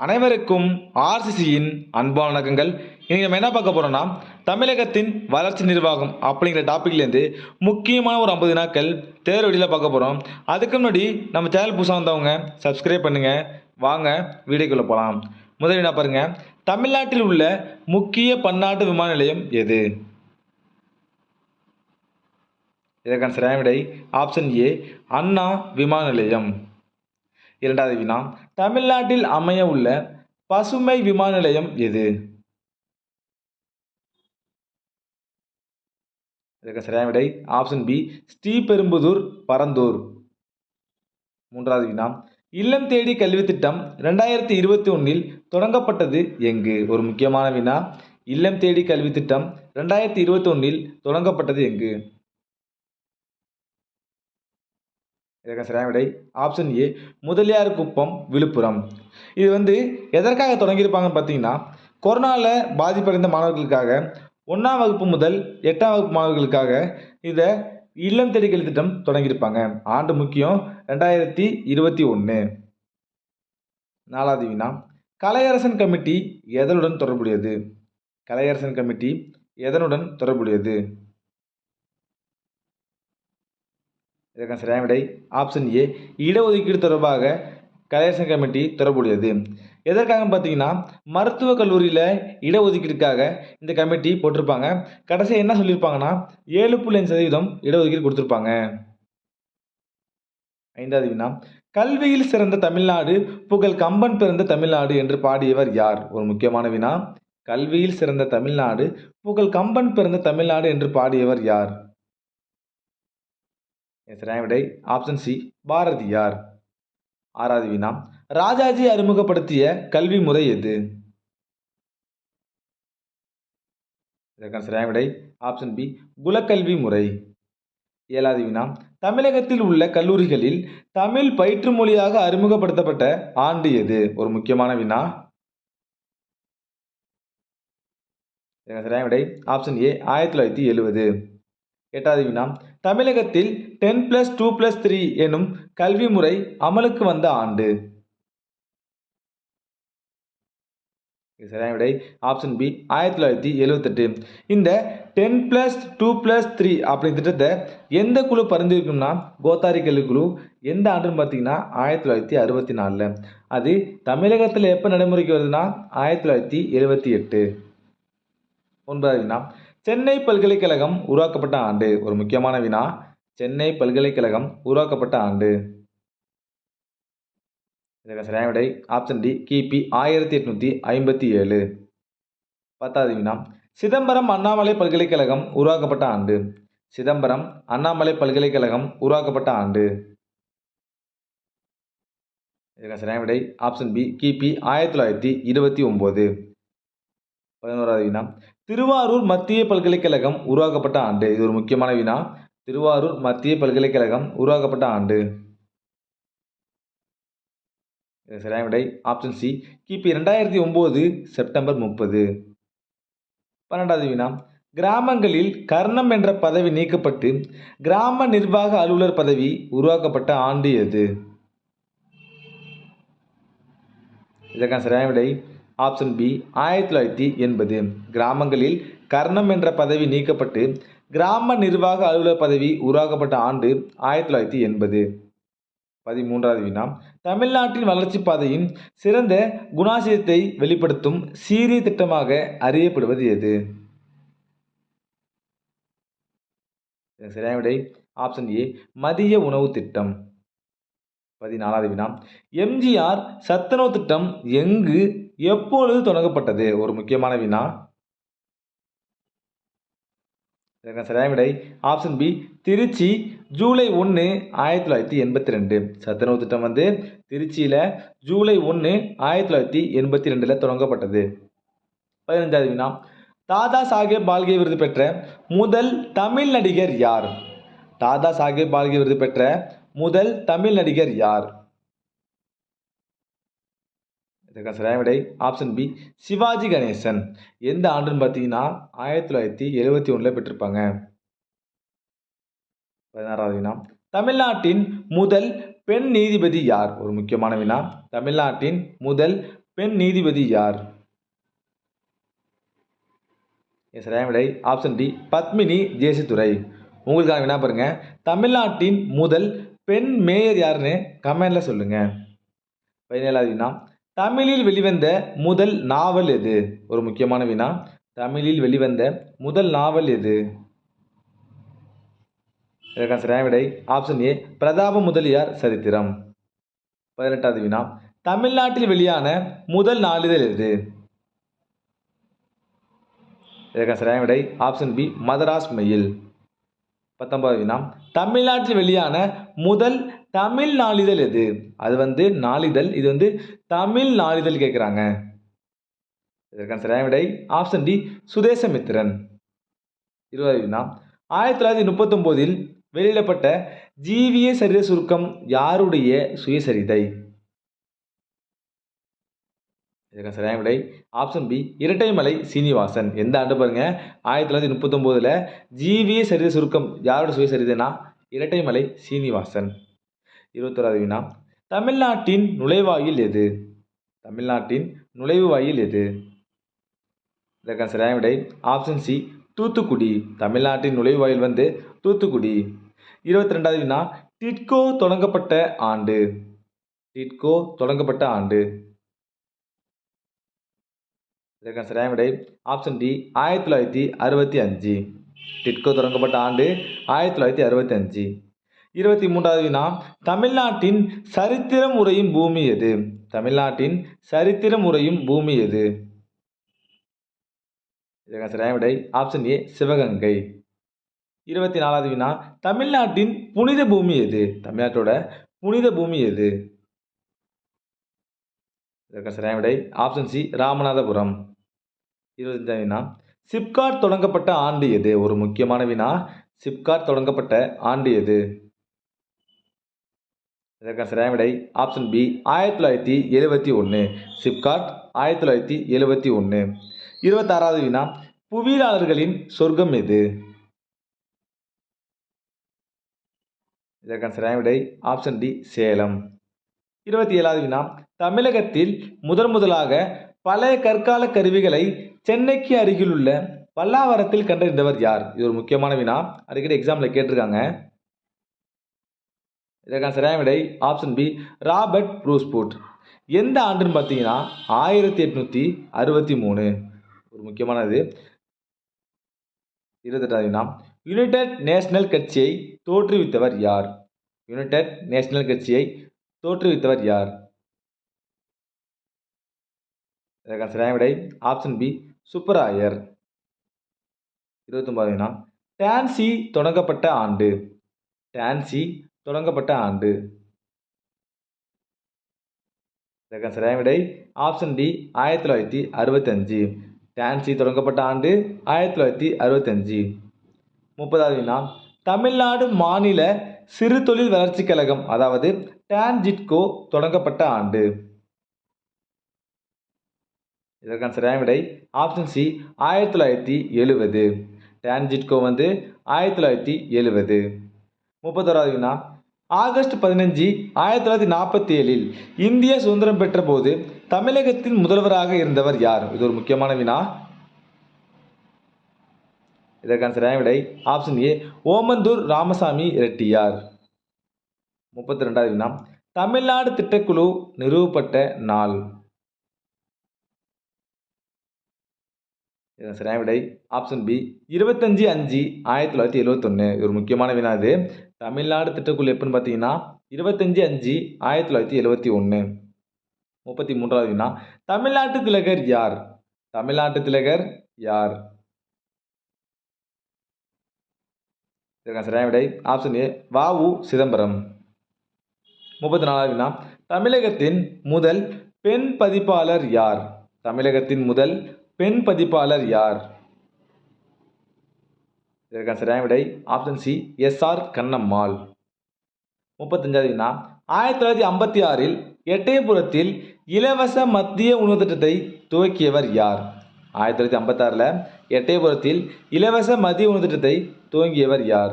அனைவருக்கும் ஆர்சிசியின் அன்பான வணக்கங்கள். இன்றைக்கி நம்ம என்ன பார்க்க போகிறோம்னா தமிழகத்தின் வளர்ச்சி நிர்வாகம் அப்படிங்கிற டாப்பிக்லேருந்து முக்கியமான ஒரு ஐம்பது நாட்கள் தேர்வு வெளியில் பார்க்க போகிறோம் அதுக்கு முன்னாடி நம்ம சேனல் புதுசாக வந்தவங்க சப்ஸ்கிரைப் பண்ணுங்கள் வாங்க வீடியோக்குள்ளே போகலாம் முதலில் என்ன பாருங்கள் தமிழ்நாட்டில் உள்ள முக்கிய பன்னாட்டு விமான நிலையம் எது? இதற்கான சரியான விடை ஆப்ஷன் ஏ அண்ணா விமான நிலையம். இரண்டாவது வினா தமிழ்நாட்டில் அமைய உள்ள பசுமை விமான நிலையம் எது? இதற்கு சரியான விடை ஆப்ஷன் பி ஸ்ரீபெரும்புதூர் பரந்தூர். மூன்றாவது வினா இல்லம் தேடி கல்வி திட்டம் ரெண்டாயிரத்தி இருபத்தி ஒன்றில் தொடங்கப்பட்டது எங்கு? ஒரு முக்கியமான வினா இல்லம் தேடி கல்வி திட்டம் ரெண்டாயிரத்தி இருபத்தி ஒன்றில் தொடங்கப்பட்டது எங்கு? இதற்கு சரியான விடை? Option A Mudaliar Kuppam Villupuram. இது வந்து எதற்காக தொடங்கியிருப்பாங்கன்னு பார்த்தீங்கன்னா கொரோனாவில் பாதிப்படைந்த மாணவர்களுக்காக ஒன்றாம் வகுப்பு முதல் எட்டாம் வகுப்பு மாணவர்களுக்காக இதை இல்லம் தேடி கல்வி திட்டம் தொடங்கியிருப்பாங்க. ஆண்டு முக்கியம் ரெண்டாயிரத்தி இருபத்தி ஒன்று நாலாவது வினா கலையரசன் கமிட்டி எதனுடன் தொடர்புடையது? கலையரசன் கமிட்டி எதனுடன் தொடர்புடையது? இதற்கான சரியான விடை ஆப்ஷன் ஏ இடஒதுக்கீடு தொடர்பாக கலையரசன் கமிட்டி தொடர்புடையது. எதற்காக பார்த்தீங்கன்னா மருத்துவக் கல்லூரியில் இடஒதுக்கீடுக்காக இந்த கமிட்டி போட்டிருப்பாங்க. கடைசியாக என்ன சொல்லியிருப்பாங்கன்னா ஏழு புள்ளி அஞ்சு சதவீதம் இடஒதுக்கீடு கொடுத்துருப்பாங்க. ஐந்தாவது வினா. கல்வியில் சிறந்த தமிழ்நாடு புகழ் கம்பன் பிறந்த தமிழ்நாடு என்று பாடியவர் யார்? ஒரு முக்கியமான வினா. கல்வியில் சிறந்த தமிழ்நாடு புகழ் கம்பன் பிறந்த தமிழ்நாடு என்று பாடியவர் யார்? சரியான விடை ஆப்ஷன் சி பாரதியார். ஆறாவது வினா ராஜாஜி அறிமுகப்படுத்திய கல்வி முறை எது? இதற்கான சரியான விடை ஆப்ஷன் பி குலக்கல்வி முறை. ஏழாவது வினா தமிழகத்தில் உள்ள கல்லூரிகளில் தமிழ் பயிற்று மொழியாக அறிமுகப்படுத்தப்பட்ட ஆண்டு எது? ஒரு முக்கியமான வினா. இதற்கான சரியான விடை ஆப்ஷன் ஏ ஆயிரத்தி தொள்ளாயிரத்தி எழுபது. எட்டாவது வினா தமிழகத்தில் ten plus two plus three எனும் கல்வி முறை அமலுக்கு வந்த ஆண்டு. சரியான விடை. ஆப்ஷன் பி ஆயிரத்தி தொள்ளாயிரத்தி எழுவத்தெட்டு. இந்த ten plus two plus three அப்படிங்கிற திட்டத்தை எந்த குழு பரிந்துரைக்கும்னா? கோத்தாரி கல்வி குழு. எந்த ஆண்டுன்னு பார்த்தீங்கன்னா ஆயிரத்தி தொள்ளாயிரத்தி அறுபத்தி நாலில். அது தமிழகத்தில் எப்போ நடைமுறைக்கு வருதுன்னா? ஆயிரத்தி தொள்ளாயிரத்தி எழுபத்தி எட்டு. ஒன்பதாவதுனா வினா சென்னை பல்கலைக்கழகம் உருவாக்கப்பட்ட ஆண்டு ஒரு முக்கியமான வினா. சென்னை பல்கலைக்கழகம் உருவாக்கப்பட்ட ஆண்டு. இதற்கு சரியான விடை ஆப்ஷன் டி கிபி ஆயிரத்தி எட்நூற்றி ஐம்பத்தி ஏழு. பத்தாவது வினா. சிதம்பரம் அண்ணாமலை பல்கலைக்கழகம் உருவாக்கப்பட்ட ஆண்டு. சிதம்பரம் அண்ணாமலை பல்கலைக்கழகம் உருவாக்கப்பட்ட ஆண்டு. இதற்கு சரியான விடை ஆப்ஷன் பி கிபி ஆயிரத்தி தொள்ளாயிரத்தி இருபத்தி ஒம்பது. பதினோராவது வினா. திருவாரூர் மத்திய பல்கலைக்கழகம் உருவாக்கப்பட்ட ஆண்டு. இது ஒரு முக்கியமான வினா. திருவாரூர் மத்திய பல்கலைக்கழகம் உருவாக்கப்பட்ட ஆண்டு. சரியான விடை. ஆப்ஷன் சி கிபி ரெண்டாயிரத்தி ஒம்பது செப்டம்பர் முப்பது. பன்னெண்டாவது வினா. கிராமங்களில் கர்ணம் என்ற பதவி நீக்கப்பட்டு கிராம நிர்வாக அலுவலர் பதவி உருவாக்கப்பட்ட ஆண்டு எது? இதற்கான சரியான விடை. ஆப்ஷன் பி ஆயிரத்தி தொள்ளாயிரத்தி எண்பது. கிராமங்களில் கர்ணம் என்ற பதவி நீக்கப்பட்டு கிராம நிர்வாக அலுவலர் பதவி உருவாக்கப்பட்ட ஆண்டு ஆயிரத்தி தொள்ளாயிரத்தி எண்பது. பதிமூன்றாவது வினா தமிழ்நாட்டின் வளர்ச்சி பாதையின் சிறந்த குணாசியத்தை வெளிப்படுத்தும் சீரிய திட்டமாக அறியப்படுவது எது? சரியான விடை. ஆப்ஷன் ஏ மதிய உணவு திட்டம். பதினாலாவது வினா எம்ஜிஆர் சத்துணவு திட்டம் எங்கு எப்பொழுது தொடங்கப்பட்டது? ஒரு முக்கியமான வினா. இதற்கு சரியான விடை. ஆப்ஷன் பி திருச்சி ஜூலை ஒன்று ஆயிரத்தி தொள்ளாயிரத்தி எண்பத்தி ரெண்டு. சத்துணவு திட்டம் வந்து திருச்சியில் ஜூலை ஒன்று ஆயிரத்தி தொள்ளாயிரத்தி எண்பத்தி ரெண்டில் தொடங்கப்பட்டது. பதினஞ்சாவது வினா. தாதா சாஹேப் பால்கே விருது பெற்ற முதல் தமிழ் நடிகர் யார்? தாதா சாஹேப் பால்கே விருது பெற்ற முதல் தமிழ் நடிகர் யார்? இதற்கான சரியான விடை ஆப்ஷன் பி சிவாஜி கணேசன். எந்த ஆண்டுன்னு பார்த்தீங்கன்னா ஆயிரத்தி தொள்ளாயிரத்தி எழுபத்தி ஒன்றில் பெற்றிருப்பாங்க. பதினாறாவது வினா. தமிழ்நாட்டின் முதல் பெண் நீதிபதி யார்? ஒரு முக்கியமான வினா. தமிழ்நாட்டின் முதல் பெண் நீதிபதி யார்? சரியான விடை ஆப்ஷன் டி பத்மினி ஜேசித்துறை. உங்களுக்கான வினா பாருங்க. தமிழ்நாட்டின் முதல் பெண் மேயர் யாருன்னு கமெண்டில் சொல்லுங்கள் பதினேழாவது வினா. தமிழில் வெளிவந்த முதல் நாவல் எது? ஒரு முக்கியமான வினா. தமிழில் வெளிவந்த முதல் நாவல் எது? இதற்கான சரியான விடை ஆப்ஷன் ஏ பிரதாப முதலியார் சரித்திரம். பதினெட்டாவது வினா. தமிழ்நாட்டில் வெளியான முதல் நாளிதழ் எது? இதற்கான சரியான விடை ஆப்ஷன் பி மதராஸ் மெயில். பத்தொன்பது வினா. தமிழ்நாட்டில் வெளியான முதல் தமிழ் நாளிதழ் எது? அது வந்து நாளிதழ். இது வந்து தமிழ் நாளிதழ் கேட்குறாங்க இதற்கான சரியான விடை ஆப்ஷன் டி சுதேசமித்திரன். இருபது வினா. ஆயிரத்தி தொள்ளாயிரத்தி முப்பத்தொம்போதில் வெளியிடப்பட்ட ஜீவிய சரித சுருக்கம் யாருடைய சுயசரிதை இதற்கான சரியான விடை ஆப்ஷன் பி இரட்டைமலை சீனிவாசன். எந்த ஆண்டு பாருங்க? ஆயிரத்தி தொள்ளாயிரத்தி முப்பத்தொம்போதில் ஜீவிய சரித சுருக்கம் யாரோட சுயசரிதைனா இரட்டைமலை சீனிவாசன். இருபத்தோராது வினா. தமிழ்நாட்டின் நுழைவாயில் எது? தமிழ்நாட்டின் நுழைவு வாயில் எது இதற்கான சரியான விடை? Option C Thoothukudi. தமிழ்நாட்டின் நுழைவாயில் வந்து தூத்துக்குடி. இருபத்தி ரெண்டாவது வினா டிட்கோ தொடங்கப்பட்ட ஆண்டு. டிட்கோ தொடங்கப்பட்ட ஆண்டு. இதற்கான சரியான விடை? ஆப்ஷன் டி ஆயிரத்தி தொள்ளாயிரத்தி அறுபத்தி அஞ்சு. டிட்கோ தொடங்கப்பட்ட ஆண்டு ஆயிரத்தி தொள்ளாயிரத்தி அறுபத்தி அஞ்சு. இருபத்தி மூன்றாவது வினா தமிழ்நாட்டின் சரித்திரம் உரையும் பூமி எது? தமிழ்நாட்டின் சரித்திரம் உரையும் பூமி எது? இதற்கான சரியான விடை ஆப்ஷன் ஏ சிவகங்கை. இருபத்தி நாலாவது வினா தமிழ்நாட்டின் புனித பூமி எது? தமிழ்நாட்டோட புனித பூமி எது? இதற்கான சரியான விடை ஆப்ஷன் சி ராமநாதபுரம் இருபத்தஞ்சாவது வினா சிப்காட் தொடங்கப்பட்ட ஆண்டு எது? ஒரு முக்கியமான வினா சிப்காட் தொடங்கப்பட்ட ஆண்டு எது? இதற்கான சரியான விடை ஆப்ஷன் பி ஆயிரத்தி தொள்ளாயிரத்தி எழுபத்தி ஒன்று சிப்காட் ஆயிரத்தி தொள்ளாயிரத்தி எழுபத்தி ஒன்று இருபத்தாறாவது வினா புவியியலாளர்களின் சொர்க்கம் எது? இதற்கான சரியான விடை ஆப்ஷன் டி சேலம். இருபத்தி ஏழாவது வினா தமிழகத்தில் முதன் முதலாக பழைய கற்கால கருவிகளை சென்னைக்கு அருகிலுள்ள பல்லாவரத்தில் கண்டறிந்தவர் யார்? இது ஒரு முக்கியமான வினா. அடிக்கடி எக்ஸாமில் கேட்டிருக்காங்க. இதற்கான சரியான விடை ஆப்ஷன் பி ராபர்ட் ப்ரூஸ்பூட் எந்த ஆண்டுன்னு பார்த்தீங்கன்னா ஆயிரத்தி எட்நூற்றி அறுபத்தி மூணு. ஒரு முக்கியமானது. இருபத்தெட்டாவதுனா யுனைடெட் நேஷனல் கட்சியை தோற்றுவித்தவர் யார்? யுனைடெட் நேஷனல் கட்சியை தோற்றுவித்தவர் யார்? இதற்கான சரியான விடை ஆப்ஷன் பி சுப்பராயர் இருபத்தொம்பதுனா டான்சி தொடங்கப்பட்ட ஆண்டு. டான்சி தொடங்கப்பட்ட ஆண்டு. இதற்கான சரியான விடை ஆப்ஷன் டி ஆயிரத்தி தொள்ளாயிரத்தி அறுபத்தஞ்சு டான்சி தொடங்கப்பட்ட ஆண்டு ஆயிரத்தி தொள்ளாயிரத்தி அறுபத்தஞ்சு முப்பதாவது வினா தமிழ்நாடு மாநில சிறு தொழில் வளர்ச்சிக் கழகம் அதாவது டான்ஜிட்கோ தொடங்கப்பட்ட ஆண்டு. இதற்கான சரியான விடை ஆப்ஷன் சி ஆயிரத்தி தொள்ளாயிரத்தி எழுபது. டான்ஜிட்கோ வந்து ஆயிரத்தி தொள்ளாயிரத்தி எழுபது. முப்பத்தோராவது வினா ஆகஸ்ட் பதினஞ்சு ஆயிரத்தி தொள்ளாயிரத்தி நாற்பத்தி ஏழில் இந்திய சுதந்திரம் பெற்ற போது தமிழகத்தின் முதல்வராக இருந்தவர் யார்? இது ஒரு முக்கியமான வினா. இதற்கான சரியான விடை ஆப்ஷன் ஏ ஓமந்தூர் ராமசாமி ரெட்டியார். முப்பத்தி ரெண்டாவது வினா. தமிழ்நாடு திட்டக்குழு நிறுவப்பட்ட நாள். இதன் சரியான விடை ஆப்ஷன் பி இருபத்தஞ்சு அஞ்சு ஆயிரத்தி தொள்ளாயிரத்தி எழுவத்தொன்று ஒரு முக்கியமான வினா இது. தமிழ்நாடு திட்டக்குழு எப்போன்னு பார்த்தீங்கன்னா இருபத்தஞ்சி அஞ்சு ஆயிரத்தி தொள்ளாயிரத்தி எழுபத்தி ஒன்று முப்பத்தி மூன்றாவது வினா. தமிழ்நாட்டு திலகர் யார்? தமிழ்நாட்டு திலகர் யார்? சரியான விடை. ஆப்ஷன் ஏ வாவு சிதம்பரம். முப்பத்தி நாலாவது வினா. தமிழகத்தின் முதல் பெண் பதிப்பாளர் யார்? தமிழகத்தின் முதல் பெண் பதிப்பாளர் யார்? இதற்கான சரியான விடை ஆப்ஷன் சி எஸ்ஆர் கண்ணம்மாள் முப்பத்தஞ்சாவது வினா ஆயிரத்தி தொள்ளாயிரத்தி ஐம்பத்தி ஆறில் எட்டயபுரத்தில் இலவச மத்திய உணவு திட்டத்தை துவக்கியவர் யார்? ஆயிரத்தி தொள்ளாயிரத்தி ஐம்பத்தாறில் எட்டயபுரத்தில் இலவச மதிய உணவு திட்டத்தை துவங்கியவர் யார்?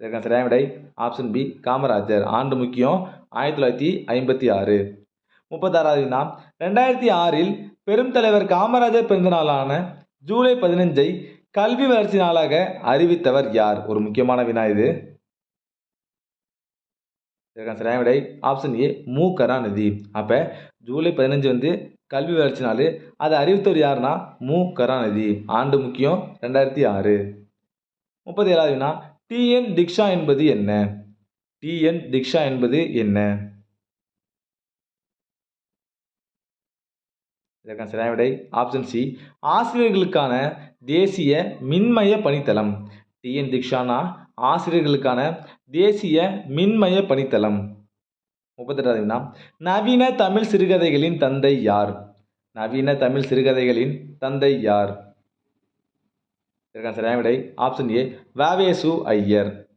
இதற்கான சரியான விடை ஆப்ஷன் பி காமராஜர். ஆண்டு முக்கியம் ஆயிரத்தி தொள்ளாயிரத்தி ஐம்பத்தி ஆறு. முப்பத்தாறாவது வினா ரெண்டாயிரத்தி ஆறில் பெரும் தலைவர் காமராஜர் பிறந்த நாளான ஜூலை பதினஞ்சை கல்வி வளர்ச்சி நாளாக அறிவித்தவர் யார்? ஒரு முக்கியமான வினா இது. இதற்கான சரியான விடை ஆப்ஷன் ஏ மு. கருணாநிதி. அப்போ ஜூலை பதினஞ்சு வந்து கல்வி வளர்ச்சி நாள். அதை அறிவித்தவர் யாருன்னா மு. கருணாநிதி. ஆண்டு முக்கியம் ரெண்டாயிரத்தி ஆறு. முப்பத்தி ஏழாவது வினா டிஎன் திக்ஷா என்பது என்ன? டிஎன் திக்ஷா என்பது என்ன? இதற்கான சரியான விடை ஆப்ஷன் சி ஆசிரியர்களுக்கான தேசிய மின்மய பணித்தளம். டிஎன் திக்ஷானா ஆசிரியர்களுக்கான தேசிய மின்மய பணித்தளம். முப்பத்தெட்டாவது வினா. நவீன தமிழ் சிறுகதைகளின் தந்தை யார்? நவீன தமிழ் சிறுகதைகளின் தந்தை யார்? இதற்கான சரியான விடை ஆப்ஷன் ஏ வாவேசு ஐயர்.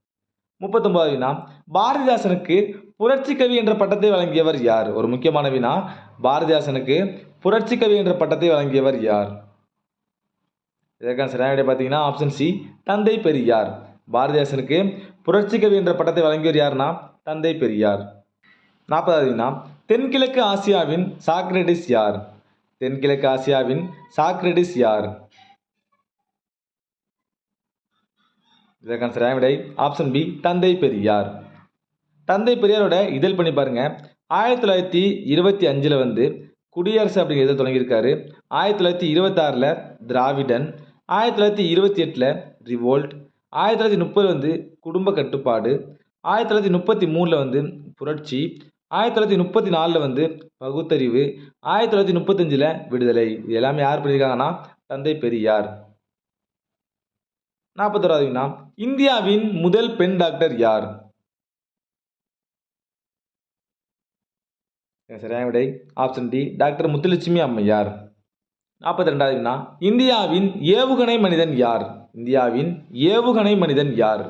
முப்பத்தொன்பதாவது வினா. பாரதிதாசனுக்கு புரட்சி கவி என்ற பட்டத்தை வழங்கியவர் யார்? ஒரு முக்கியமான வினா. பாரதிதாசனுக்கு புரட்சி கவி என்ற பட்டத்தை வழங்கியவர் யார்? இதற்கான சரியான விடை பார்த்தீங்கன்னா ஆப்ஷன் சி தந்தை பெரியார். பாரதிதாசனுக்கு புரட்சி கவி என்ற பட்டத்தை வழங்கியவர் யாருன்னா தந்தை பெரியார். நாற்பதாவது வினா. தென்கிழக்கு ஆசியாவின் சாக்ரடிஸ் யார்? தென்கிழக்கு ஆசியாவின் சாக்ரடிஸ் யார்? இதற்கான சரியான விடை ஆப்ஷன் பி தந்தை பெரியார். தந்தை பெரியாரோட இதழ் பண்ணி பாருங்க. ஆயிரத்தி தொள்ளாயிரத்தி இருபத்தி அஞ்சில் வந்து குடியரசு அப்படிங்கிற இதழ் தொடங்கியிருக்காரு. ஆயிரத்தி தொள்ளாயிரத்தி இருபத்தாறில் திராவிடன் ஆயிரத்தி தொள்ளாயிரத்தி இருபத்தி எட்டில் ரிவோல்ட் ஆயிரத்தி தொள்ளாயிரத்தி முப்பது வந்து குடும்ப கட்டுப்பாடு ஆயிரத்தி தொள்ளாயிரத்தி முப்பத்தி மூணில் வந்து புரட்சி ஆயிரத்தி தொள்ளாயிரத்தி முப்பத்தி நாலில் வந்து பகுத்தறிவு ஆயிரத்தி தொள்ளாயிரத்தி முப்பத்தஞ்சில் விடுதலை. இது எல்லாமே யார் பண்ணியிருக்காங்கன்னா தந்தை பெரியார். நாற்பத்தோராவது வினா. இந்தியாவின் முதல் பெண் டாக்டர் யார்? சரியான விடை ஆப்ஷன் டி டாக்டர் முத்துலட்சுமி அம்மையார். நாற்பத்தி ரெண்டாவது வினா. இந்தியாவின் ஏவுகணை மனிதன் யார்? இந்தியாவின் ஏவுகணை மனிதன் யார்?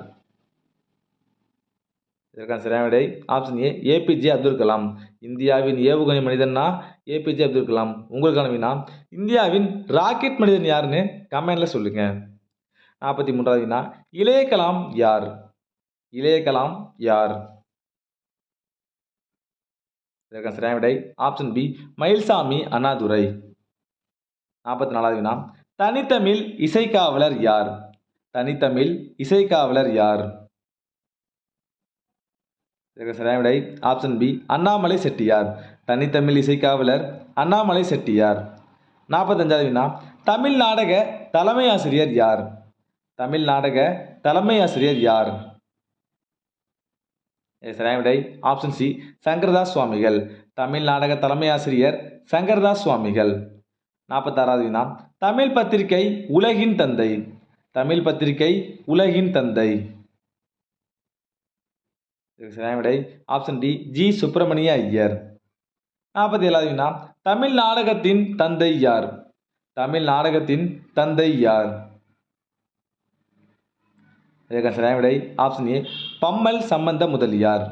இதற்கான சரியான விடை option A APJ Abdul Kalam இந்தியாவின் ஏவுகணை மனிதன்னா? ஏபிஜே அப்துல் கலாம் உங்களுக்கான வினா. இந்தியாவின் ராக்கெட் மனிதன் யாருன்னு கமெண்டில் சொல்லுங்கள் நாற்பத்தி மூன்றாவது வினா இளைய கலாம் யார்? இளைய கலாம் யார்? இதற்கான சரியான விடை. Option B Mayilsamy Annadurai. நாற்பத்தி நாலாவது வினா தனித்தமிழ் இசைக்காவலர் யார்? தனித்தமிழ் இசைக்காவலர் யார்? இதற்கு சரியான விடை. ஆப்ஷன் பி அண்ணாமலை செட்டியார் தனித்தமிழ் இசைக்காவலர் அண்ணாமலை செட்டியார் நாற்பத்தஞ்சாவது வினா தமிழ் நாடக தலைமை ஆசிரியர் யார்? தமிழ் நாடக தலைமை ஆசிரியர் யார்? விடை ஆப்ஷன் சி சங்கரதாஸ் சுவாமிகள். தமிழ் நாடக தலைமை ஆசிரியர் சங்கரதாஸ் சுவாமிகள். நாற்பத்தாறாவது வினா தமிழ் பத்திரிகை உலகின் தந்தை. தமிழ் பத்திரிகை உலகின் தந்தை. விடை option D G Subramania Iyer. நாற்பத்தி ஏழாவது வினா தமிழ் நாடகத்தின் தந்தை யார்? தமிழ் நாடகத்தின் தந்தை யார்? இதற்கான சரியான விடை ஆப்ஷன் ஏ பம்மல் சம்பந்த முதலியார்.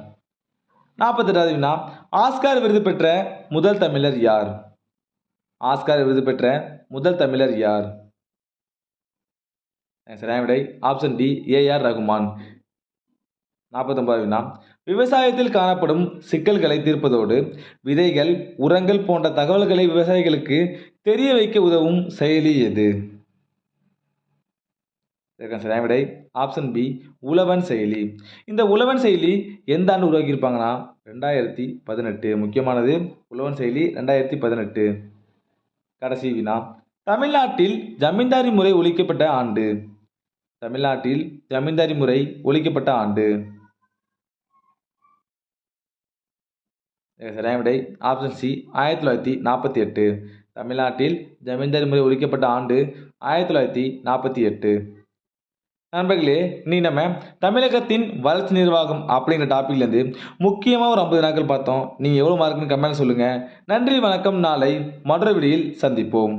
நாற்பத்தெட்டாவது வினா ஆஸ்கார் விருது பெற்ற முதல் தமிழர் யார்? ஆஸ்கார் விருது பெற்ற முதல் தமிழர் யார்? சரியான விடை ஆப்ஷன் டி ஏஆர் ரகுமான். நாற்பத்தொன்பது வினா விவசாயத்தில் காணப்படும் சிக்கல்களை தீர்ப்பதோடு விதைகள் உரங்கள் போன்ற தகவல்களை விவசாயிகளுக்கு தெரிய வைக்க உதவும் செயலி எது? சரியான விடை ஆப்ஷன் பி உழவன் செயலி. இந்த உழவன் செயலி எந்த ஆண்டு உருவாக்கியிருப்பாங்கன்னா? ரெண்டாயிரத்தி பதினெட்டு. முக்கியமானது உழவன் செயலி ரெண்டாயிரத்தி பதினெட்டு. கடைசி வினா. தமிழ்நாட்டில் ஜமீன்தாரி முறை ஒழிக்கப்பட்ட ஆண்டு. தமிழ்நாட்டில் ஜமீன்தாரி முறை ஒழிக்கப்பட்ட ஆண்டு. சரியான விடை. ஆப்ஷன் சி ஆயிரத்தி தொள்ளாயிரத்தி நாற்பத்தி எட்டு. தமிழ்நாட்டில் ஜமீன்தாரி முறை ஒழிக்கப்பட்ட ஆண்டு ஆயிரத்தி தொள்ளாயிரத்தி நாற்பத்தி எட்டு. நண்பர்களே நீ நம்ம தமிழகத்தின் வளர்ச்சி நிர்வாகம் அப்படிங்கிற டாப்பிக்லேருந்து முக்கியமாக ஒரு ஐம்பது நாட்கள் பார்த்தோம். நீங்கள் எவ்வளோ மார்க்குன்னு கமெண்ட் சொல்லுங்கள் நன்றி வணக்கம். நாளை மற்ற விடியில் சந்திப்போம்.